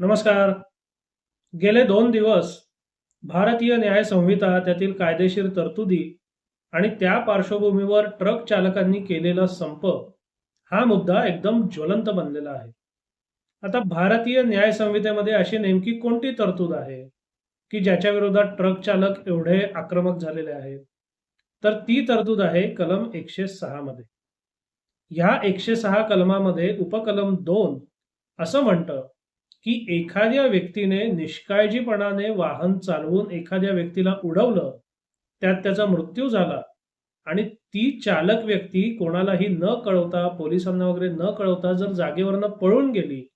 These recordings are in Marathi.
नमस्कार. गेले दोन दिवस भारतीय न्याय संहिता त्यातील कायदेशीर तरतुदी आणि त्या पार्श्वभूमीवर ट्रक चालकांनी केलेला संप हा मुद्दा एकदम ज्वलंत बनलेला आहे. आता भारतीय न्याय संहितेमध्ये अशी नेमकी कोणती तरतूद आहे की ज्याच्या विरोधात ट्रक चालक एवढे आक्रमक झालेले आहेत? तर ती तरतूद आहे कलम एकशे सहा मध्ये. ह्या एकशे सहा कलमामध्ये उपकलम दोन असं म्हणतं की एखाद्या व्यक्तीने निष्काळजीपणाने वाहन चालवून एखाद्या व्यक्तीला उडवलं त्यात त्याचा मृत्यू झाला आणि ती चालक व्यक्ती कोणालाही न कळवता पोलिसांना वगैरे न कळवता जर जागेवरनं पळून गेली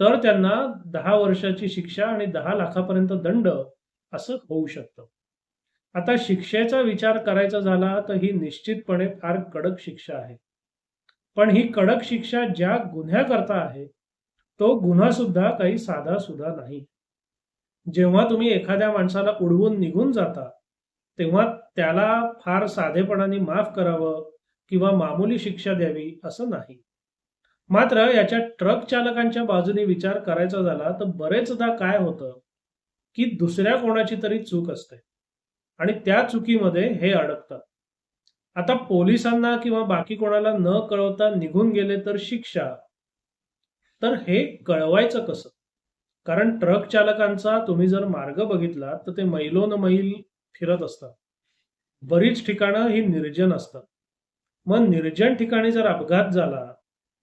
तर त्यांना दहा वर्षाची शिक्षा आणि दहा लाखापर्यंत दंड असं होऊ शकतं. आता शिक्षेचा विचार करायचा झाला तर ही निश्चितपणे फार कडक शिक्षा आहे. पण ही कडक शिक्षा ज्या गुन्ह्याकरता आहे तो गुन्हा सुद्धा काही साधा सुद्धा नाही. जेव्हा तुम्ही एखाद्या माणसाला उडवून निघून जाता तेव्हा त्याला फार साधेपणाने माफ करावं किंवा मामूली शिक्षा द्यावी असं नाही. मात्र याच्या ट्रक चालकांच्या बाजूने विचार करायचा झाला तर बरेचदा काय होतं की दुसऱ्या कोणाची तरी चूक असते आणि त्या चुकीमध्ये हे अडकतात. आता पोलिसांना किंवा बाकी कोणाला न कळवता निघून गेले तर शिक्षा तर हे कळवायचं कसं? कारण ट्रक चालकांचा तुम्ही जर मार्ग बघितला तर ते मैलोन मैल फिरत असतात. बरीच ठिकाणं ही निर्जन असतात. मग निर्जन ठिकाणी जर अपघात झाला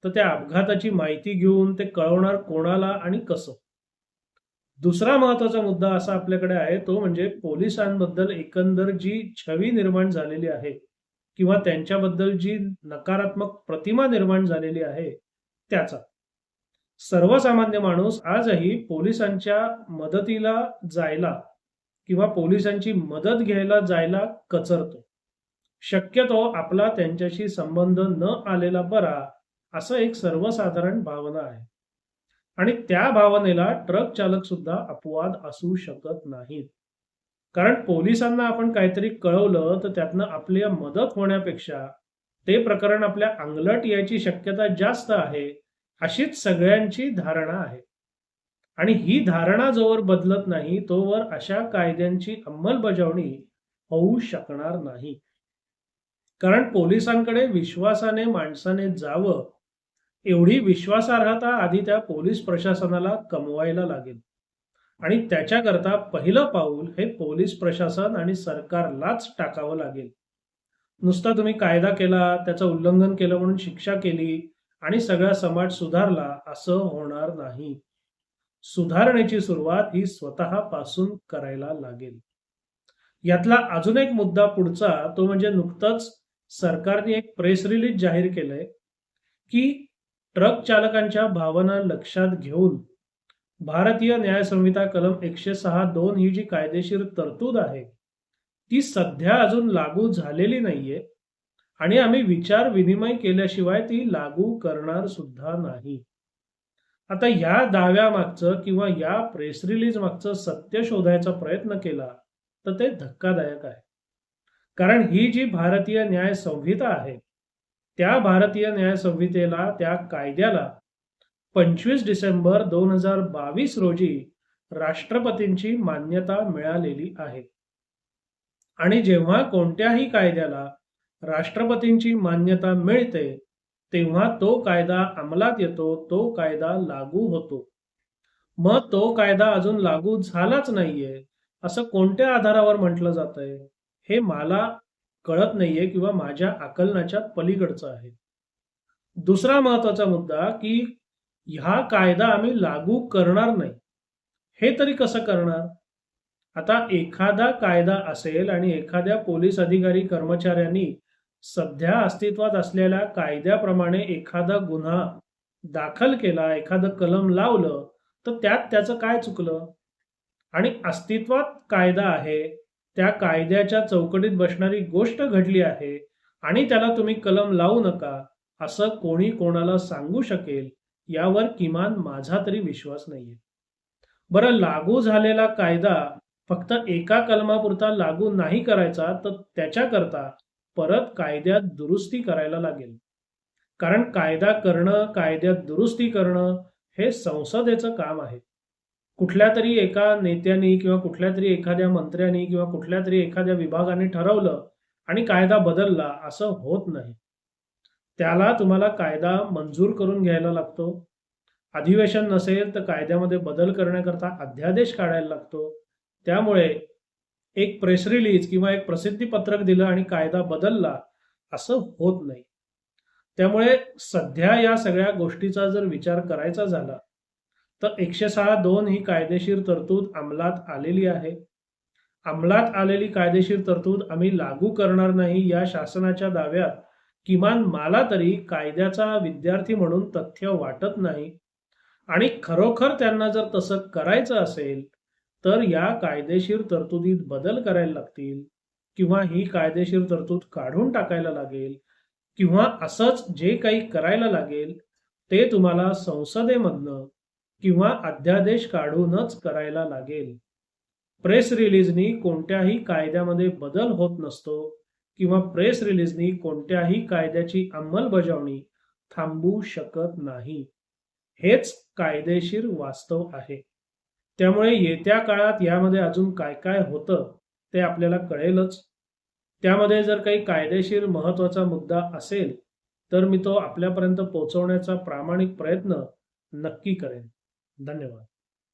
तर त्या अपघाताची माहिती घेऊन ते कळवणार कोणाला आणि कसं? दुसरा महत्त्वाचा मुद्दा असा आपल्याकडे आहे तो म्हणजे पोलिसांबद्दल एकंदर जी छवी निर्माण झालेली आहे किंवा त्यांच्याबद्दल जी नकारात्मक प्रतिमा निर्माण झालेली आहे त्याचा. सर्वसामान्य माणूस आजही पोलिसांच्या मदतीला जायला किंवा पोलिसांची मदत घ्यायला जायला कचरतो. शक्यतो आपला त्यांच्याशी संबंध न आलेला बरा असं एक सर्वसाधारण भावना आहे. आणि त्या भावनेला ट्रक चालक सुद्धा अपवाद असू शकत नाहीत. कारण पोलिसांना आपण काहीतरी कळवलं तर त्यातनं आपली मदत होण्यापेक्षा ते प्रकरण आपल्या अंगलट यायची शक्यता जास्त आहे अशीच सगळ्यांची धारणा आहे. आणि ही धारणा जोवर बदलत नाही तोवर अशा कायद्यांची अंमलबजावणी होऊ शकणार नाही. कारण पोलिसांकडे विश्वासाने माणसाने जावं एवढी विश्वासार्हता आधी त्या पोलीस प्रशासनाला कमवायला लागेल. आणि त्याच्याकरता पहिलं पाऊल हे पोलीस प्रशासन आणि सरकारलाच टाकावं लागेल. नुसता तुम्ही कायदा केला त्याचं उल्लंघन केलं म्हणून शिक्षा केली आणि सगळा समाज सुधारला असं होणार नाही. सुधारणेची सुरुवात ही स्वतःपासून करायला लागेल. यातला अजून एक मुद्दा पुढचा तो म्हणजे नुकतंच सरकारने एक प्रेस रिलीज जाहीर केलंय की ट्रक चालकांच्या भावना लक्षात घेऊन भारतीय न्याय संहिता कलम एकशे सहा दोन ही जी कायदेशीर तरतूद आहे ती सध्या अजून लागू झालेली नाहीये. आणि आम्ही विचार विनिमय केल्याशिवाय ती लागू करणार सुद्धा नाही. आता या दाव्यामागचं किंवा या प्रेस रिलीज मागचं सत्य शोधायचा प्रयत्न केला तर ते धक्कादायक आहे. कारण ही जी भारतीय न्याय संहिता आहे त्या भारतीय न्याय संहितेला त्या कायद्याला पंचवीस डिसेंबर दोन हजार बावीस रोजी राष्ट्रपतींची मान्यता मिळालेली आहे. आणि जेव्हा कोणत्याही कायद्याला राष्ट्रपतींची मान्यता मिळते तेव्हा तो कायदा अंमलात येतो तो कायदा लागू होतो. मग तो कायदा अजून लागू झालाच नाहीये असं कोणत्या आधारावर म्हटलं जातंय हे मला कळत नाहीये किंवा माझ्या आकलनाच्या पलीकडचं आहे. दुसरा महत्त्वाचा मुद्दा की ह्या कायदा आम्ही लागू करणार नाही. हे तरी कसं करणार? आता एखादा कायदा असेल आणि एखाद्या पोलीस अधिकारी कर्मचाऱ्यांनी सध्या अस्तित्वात असलेल्या कायद्याप्रमाणे एखादा गुन्हा दाखल केला एखादं कलम लावलं तर त्यात त्याचं काय चुकलं? आणि अस्तित्वात कायदा आहे त्या कायद्याच्या चौकटीत बसणारी गोष्ट घडली आहे आणि त्याला तुम्ही कलम लावू नका असं कोणी कोणाला सांगू शकेल यावर किमान माझा तरी विश्वास नाहीये. बरं लागू झालेला कायदा फक्त एका कलमापुरता लागू नाही करायचा तर त्याच्याकरता परत कायद्यात दुरुस्ती करायला लागेल. कारण कायदा करणं कायद्यात दुरुस्ती करणं हे संसदेचं काम आहे. कुठल्या तरी एका नेत्यानी किंवा कुठल्या तरी एखाद्या मंत्र्यानी किंवा कुठल्या तरी एखाद्या विभागाने ठरवलं आणि कायदा बदलला असं होत नाही. त्याला तुम्हाला कायदा मंजूर करून घ्यायला लागतो. अधिवेशन नसेल तर कायद्यामध्ये बदल करण्याकरता अध्यादेश काढायला लागतो. त्यामुळे एक प्रेस रिलीज किंवा एक प्रसिद्धी पत्रक दिलं आणि कायदा बदलला असं होत नाही. त्यामुळे सध्या या सगळ्या गोष्टीचा जर विचार करायचा झाला तर एकशे सहा दोन ही कायदेशीर तरतूद अंमलात आलेली आहे. अंमलात आलेली कायदेशीर तरतूद आम्ही लागू करणार नाही या शासनाच्या दाव्यात किमान मला तरी कायद्याचा विद्यार्थी म्हणून तथ्य वाटत नाही. आणि खरोखर त्यांना जर तसं करायचं असेल तर या कायदेशीर तरतुदीत बदल करायला लागतील किंवा ही कायदेशीर तरतूद काढून टाकायला लागेल किंवा असंच जे काही करायला लागेल ते तुम्हाला संसदेमधनं किंवा अध्यादेश काढूनच करायला लागेल. प्रेस रिलीजनी कोणत्याही कायद्यामध्ये बदल होत नसतो किंवा प्रेस रिलीजनी कोणत्याही कायद्याची अंमलबजावणी थांबवू शकत नाही. हेच कायदेशीर वास्तव आहे. त्यामुळे येत्या काळात यामध्ये अजून काय काय होतं ते आपल्याला कळेलच. त्यामध्ये जर काही कायदेशीर महत्त्वाचा मुद्दा असेल तर मी तो आपल्यापर्यंत पोहोचवण्याचा प्रामाणिक प्रयत्न नक्की करेन. धन्यवाद.